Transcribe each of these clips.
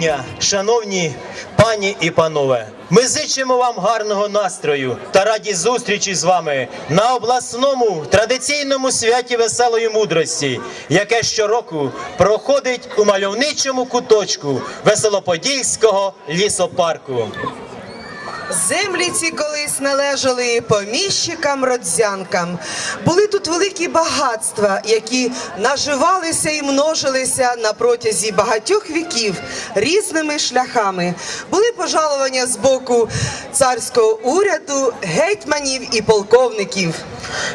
дня, шановні пані і панове. Ми зичимо вам гарного настрою та раді зустрічі з вами на обласному традиційному святі веселої мудрості, яке щороку проходить у мальовничому куточку Веселоподільського лісопарку. Землі ці колись належали поміщикам родзянкам. Були тут великі багатства, які наживалися і множилися на протязі багатьох віків різними шляхами. Були пожалування з боку царського уряду, гетьманів і полковників.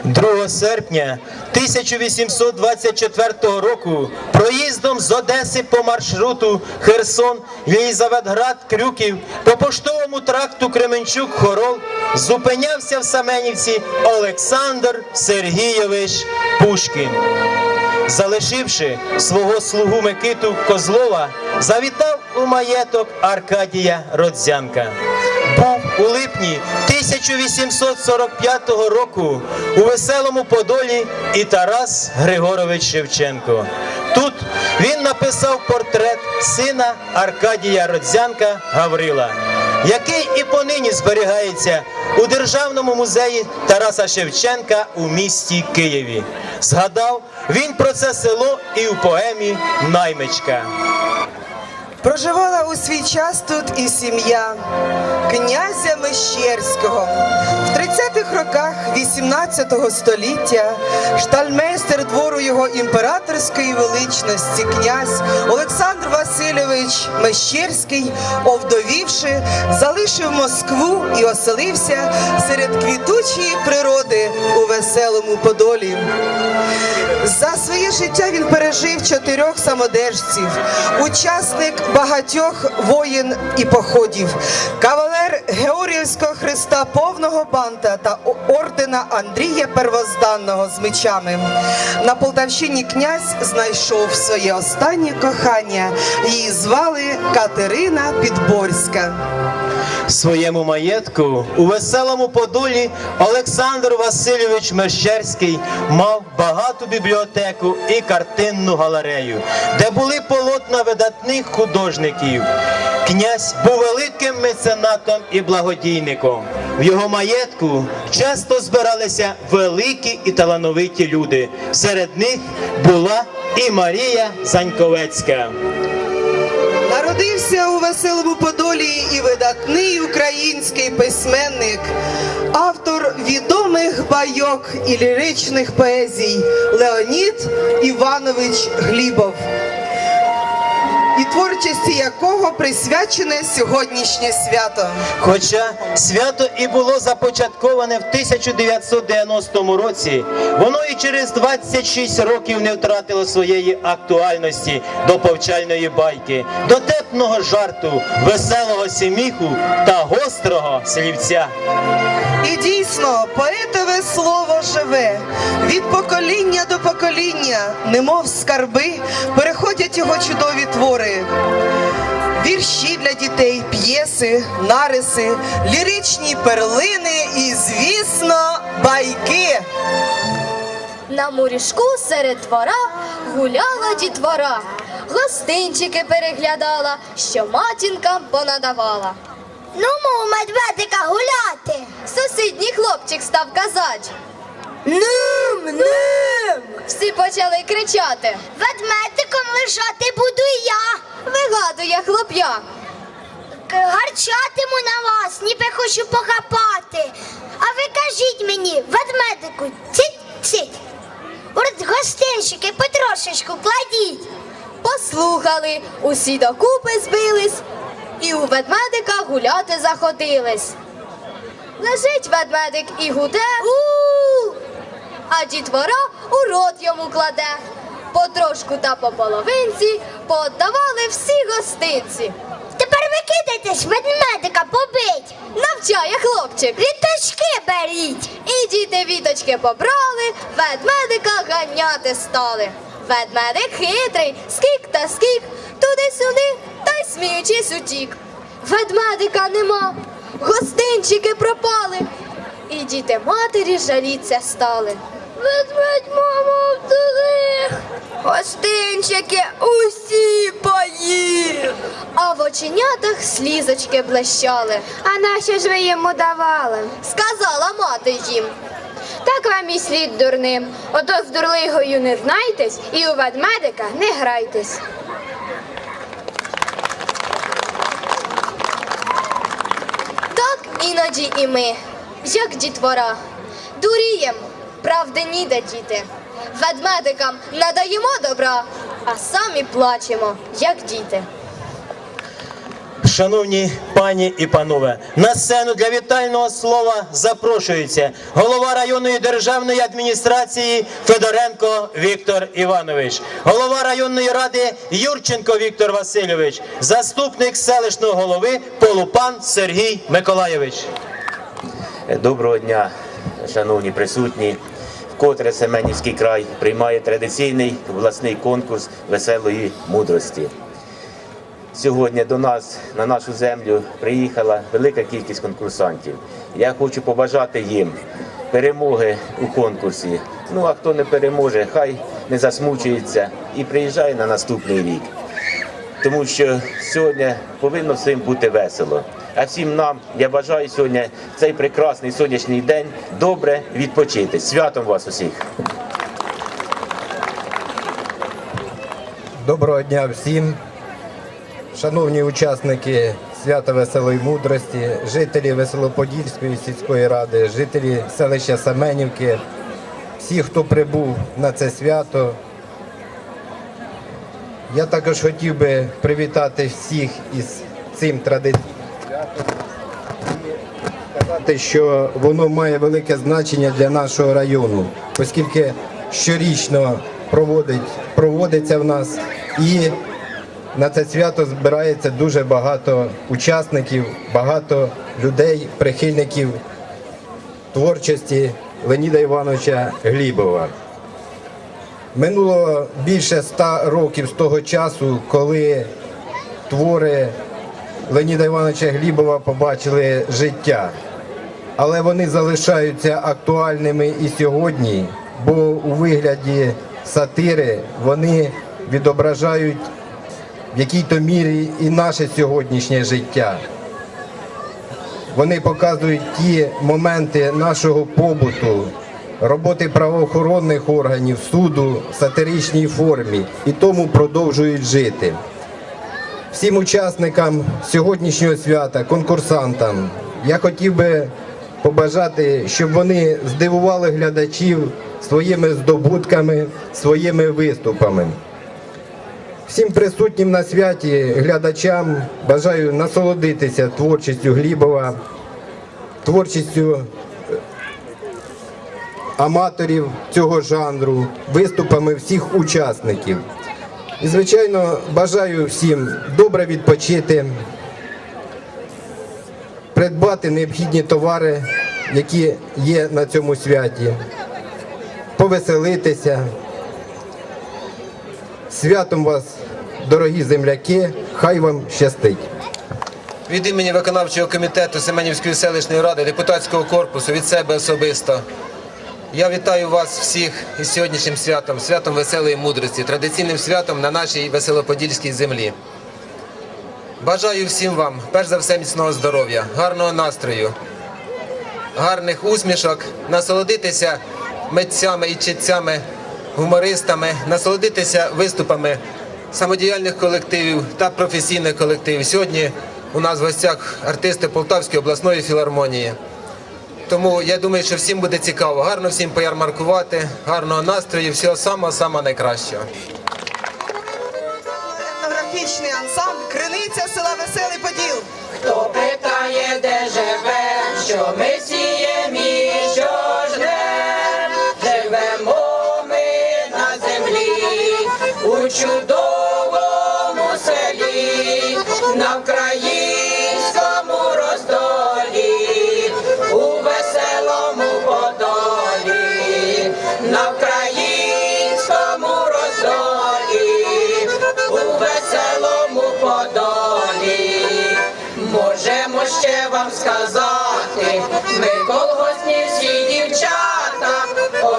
2 серпня 1824 року проїздом з Одеси по маршруту Херсон, Єлізаветград, Крюків по поштовому тракту Кременчук Хорол зупинявся в Саменівці Олександр Сергійович Пушкін. Залишивши свого слугу Микиту Козлова, завітав у маєток Аркадія Родзянка. Був у липні 1845 року у веселому Подолі і Тарас Григорович Шевченко. Тут він написав портрет сина Аркадія Родзянка Гаврила, який і понині зберігається у Державному музеї Тараса Шевченка у місті Києві. Згадав він про це село і у поемі Наймичка. Проживала у свій час тут і сім'я князя Мещерського. В 30-х роках 18 століття штальмейстер двору його імператорської величності князь Олександр Васильович Мещерський, овдовівши, залишив Москву і оселився серед квітучої природи у веселому Подолі. За своє життя він пережив чотирьох самодержців, учасник багатьох воєн і походів, кавалер Георгіївського Христа повного банта та ордена Андрія Первозданного з мечами. На Полтавщині князь знайшов своє останнє кохання. Її звали Катерина Підборська. Своєму маєтку у веселому Подолі Олександр Васильович Мещерський мав багату бібліотеку і картинну галерею, де були полотна видатних художників. Князь був великим меценатом і благодійником. В його маєтку часто збиралися великі і талановиті люди. Серед них була і Марія Заньковецька. Народився у веселому Подолі і видатний український письменник, автор відомих байок і ліричних поезій Леонід Іванович Глібов, і творчості якого присвячене сьогоднішнє свято. Хоча свято і було започатковане в 1990 році, воно і через 26 років не втратило своєї актуальності до повчальної байки, дотепного жарту, веселого сміху та гострого слівця. І дійсно, поетове слово живе від покоління до покоління, немов скарби, переходять його чудові твори. Вірші для дітей, п'єси, нариси, ліричні перлини і, звісно, байки. На мурішку серед двора гуляла дітвора, гостинчики переглядала, що матінкам понадавала. Ну, мов медведика гуляти. Сусідній хлопчик став казать. Ним, ним. Всі почали кричати. Ведмедиком Вигадує хлоп'я. К- Гарчатиму на вас, ніби хочу похапати. А ви кажіть мені, ведмедику, цить-цить. От гостинчики потрошечку кладіть. Послухали, усі докупи збились, і у ведмедика гуляти заходились. Лежить ведмедик і гуде, у а дітвора у рот йому кладе. Потрошку та по половинці пооддавали всі гостинці. Тепер викидайтесь, ведмедика побить. Навчає хлопчик. Літочки беріть. І діти віточки побрали, ведмедика ганяти стали. Ведмедик хитрий, скік та скік, туди-сюди, та й сміючись утік. Ведмедика нема, гостинчики пропали, і діти матері жаліться стали. Ведмедь, мамо, вдали, Гостинчики усі поїв. А в оченятах слізочки блищали. А нащо ж ви йому давали? Сказала мати їм. Так вам і слід дурним. Ото з дурлигою не знайтесь і у ведмедика не грайтесь. Так іноді і ми, як дітвора, дурієм, правди ніде діти. Ведмедикам не даємо добра, а самі плачемо, як діти. Шановні пані і панове, на сцену для вітального слова запрошується голова районної державної адміністрації Федоренко Віктор Іванович, голова районної ради Юрченко Віктор Васильович, заступник селищного голови Полупан Сергій Миколайович. Доброго дня, шановні присутні. Вкотре Семенівський край приймає традиційний обласний конкурс веселої мудрості. Сьогодні до нас на нашу землю приїхала велика кількість конкурсантів. Я хочу побажати їм перемоги у конкурсі. Ну а хто не переможе, хай не засмучується і приїжджає на наступний рік тому що сьогодні повинно всім бути весело. А всім нам я бажаю сьогодні цей прекрасний сонячний день добре відпочити. Святом вас усіх! Доброго дня всім, шановні учасники свята веселої мудрості, жителі Веселоподільської сільської ради, жителі селища Семенівки, всі, хто прибув на це свято. Я також хотів би привітати всіх із цим традиційним сказати, що воно має велике значення для нашого району, оскільки щорічно проводить, проводиться в нас і на це свято збирається дуже багато учасників, багато людей, прихильників творчості Леоніда Івановича Глібова. Минуло більше ста років з того часу, коли твори Леоніда Івановича Глібова побачили життя. Але вони залишаються актуальними і сьогодні, бо у вигляді сатири вони відображають в якій-то мірі і наше сьогоднішнє життя. Вони показують ті моменти нашого побуту, роботи правоохоронних органів, суду в сатиричній формі і тому продовжують жити. Всім учасникам сьогоднішнього свята, конкурсантам, я хотів би побажати, щоб вони здивували глядачів своїми здобутками, своїми виступами. Всім присутнім на святі глядачам бажаю насолодитися творчістю Глібова, творчістю е, аматорів цього жанру, виступами всіх учасників. І, звичайно, бажаю всім добре відпочити, придбати необхідні товари, які є на цьому святі, повеселитися. Святом вас, дорогі земляки, хай вам щастить. Від імені виконавчого комітету Семенівської селищної ради депутатського корпусу від себе особисто. Я вітаю вас всіх із сьогоднішнім святом, святом веселої мудрості, традиційним святом на нашій веселоподільській землі. Бажаю всім вам, перш за все, міцного здоров'я, гарного настрою, гарних усмішок, насолодитися митцями і читцями, гумористами, насолодитися виступами самодіяльних колективів та професійних колективів. Сьогодні у нас в гостях артисти Полтавської обласної філармонії. Тому я думаю, що всім буде цікаво. Гарно всім поярмаркувати, гарного настрою, всього самого самого найкращого. Етнографічний ансамбль Криниця села Веселий Поділ. Хто питає, де живем, що ми сієм і що жнем, живемо ми на землі, у чудовому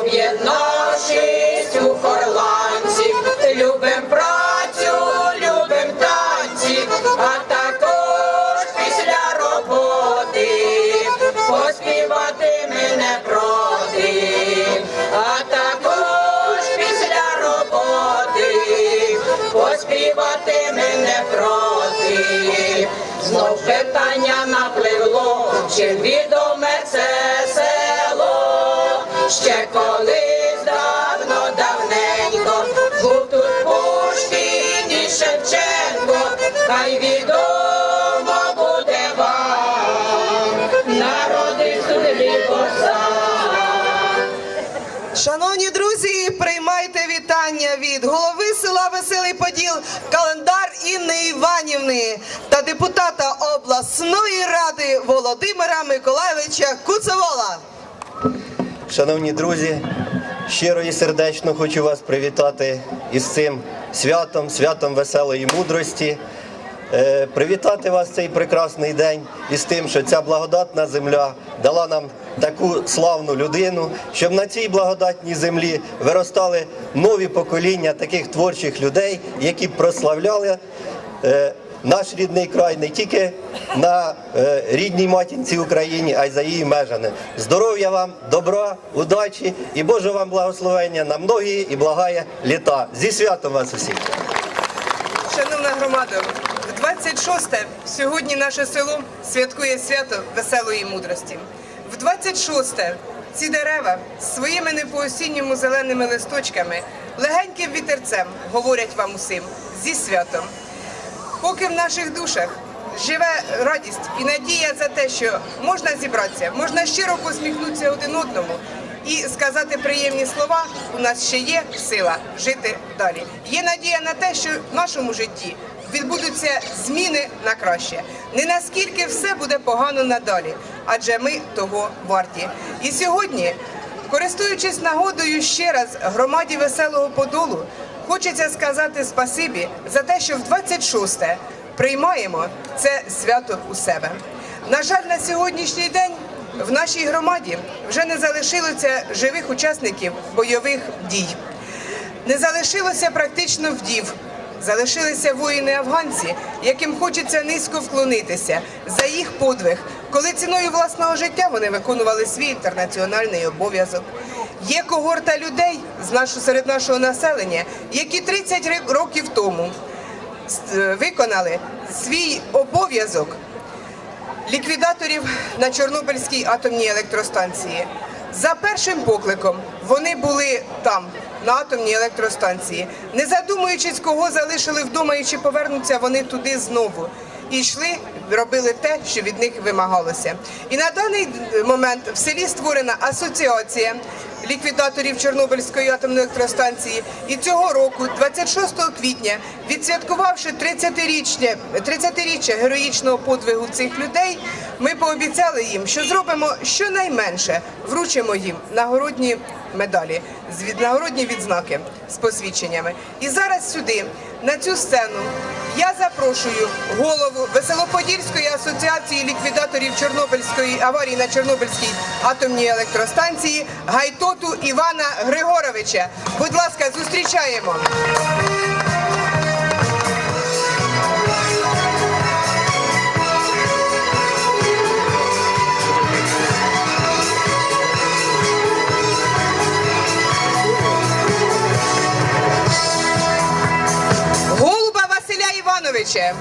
об'єднавшись у хорланці, любим працю, любим танці, а також після роботи. Поспівати ми не проти, а також після роботи. Поспівати ми не проти, знов питання напливло, чи колись давно давненько, був тут Пушкін і Шевченко, хай відомо буде вам, народи судові Шановні друзі, приймайте вітання від голови села Веселий Поділ, календар Інни Іванівни та депутата обласної ради Володимира Миколайовича Куцевола. Шановні друзі, щиро і сердечно хочу вас привітати із цим святом, святом веселої мудрості. Е, Привітати вас цей прекрасний день із тим, що ця благодатна земля дала нам таку славну людину, щоб на цій благодатній землі виростали нові покоління таких творчих людей, які прославляли е, наш рідний край не тільки на е, рідній матінці Україні, а й за її межами. Здоров'я вам, добра, удачі і Боже вам благословення на многі і благає літа. Зі святом вас усіх! Шановна громада, в 26-те сьогодні наше село святкує свято веселої мудрості. В 26-те ці дерева своїми не по-осінньому зеленими листочками легеньким вітерцем говорять вам усім зі святом. Поки в наших душах живе радість і надія за те, що можна зібратися, можна щиро посміхнутися один одному і сказати приємні слова, у нас ще є сила жити далі. Є надія на те, що в нашому житті відбудуться зміни на краще. Не наскільки все буде погано надалі, адже ми того варті. І сьогодні, користуючись нагодою ще раз громаді веселого подолу, Хочеться сказати спасибі за те, що в 26-те приймаємо це свято у себе. На жаль, на сьогоднішній день в нашій громаді вже не залишилося живих учасників бойових дій. Не залишилося практично вдів. Залишилися воїни-афганці, яким хочеться низько вклонитися за їх подвиг, коли ціною власного життя вони виконували свій інтернаціональний обов'язок. Є когорта людей з нашого, серед нашого населення, які 30 ри- років тому виконали свій обов'язок ліквідаторів на Чорнобильській атомній електростанції. За першим покликом вони були там, на атомній електростанції, не задумуючись, кого залишили вдома і чи повернуться вони туди знову. І йшли, робили те, що від них вимагалося. І на даний момент в селі створена асоціація ліквідаторів Чорнобильської атомної електростанції. І цього року, 26 квітня, відсвяткувавши 30-річне 30-річчя героїчного подвигу цих людей, ми пообіцяли їм, що зробимо щонайменше, вручимо їм нагородні медалі, з нагородні відзнаки з посвідченнями. І зараз сюди, на цю сцену, я запрошую голову Веселоподільської асоціації ліквідаторів Чорнобильської аварії на Чорнобильській атомній електростанції Гайтоту Івана Григоровича. Будь ласка, зустрічаємо. Голуба Василя Івановича.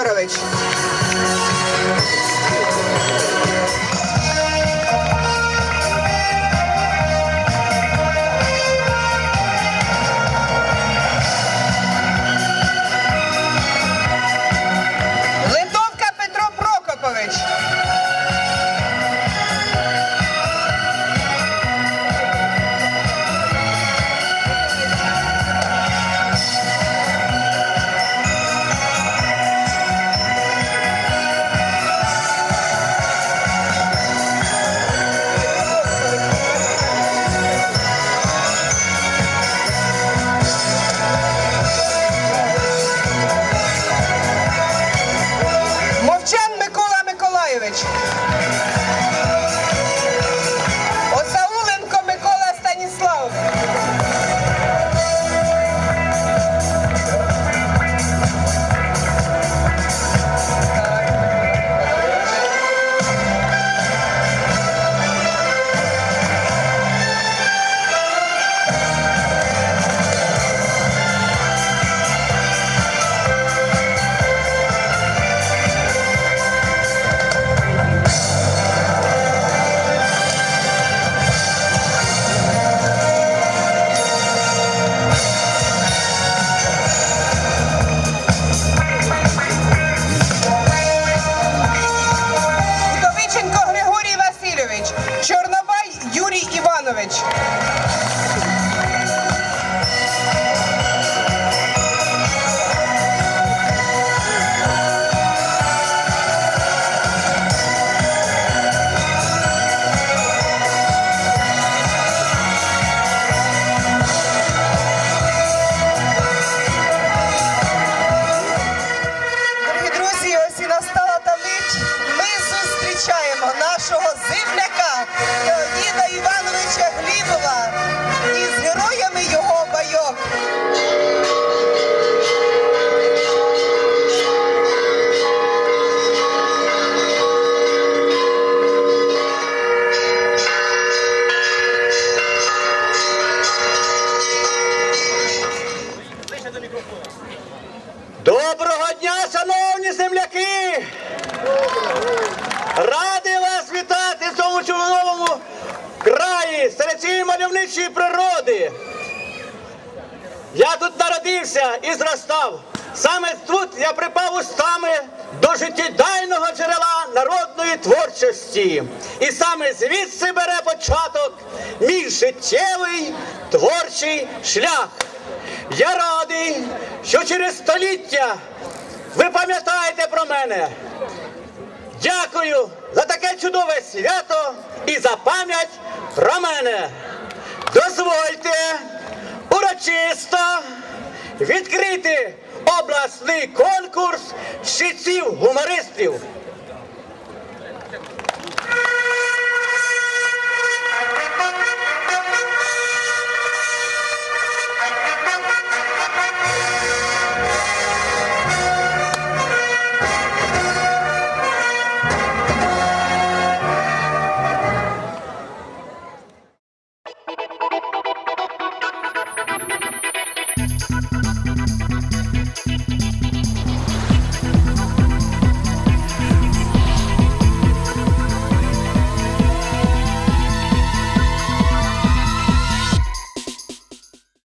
Jorowicz. Я припав устами до життєдайного джерела народної творчості. І саме звідси бере початок мій життєвий творчий шлях. Я радий, що через століття ви пам'ятаєте про мене. Дякую за таке чудове свято і за пам'ять про мене. Дозвольте урочисто відкрити обласний конкурс чтеців гумористів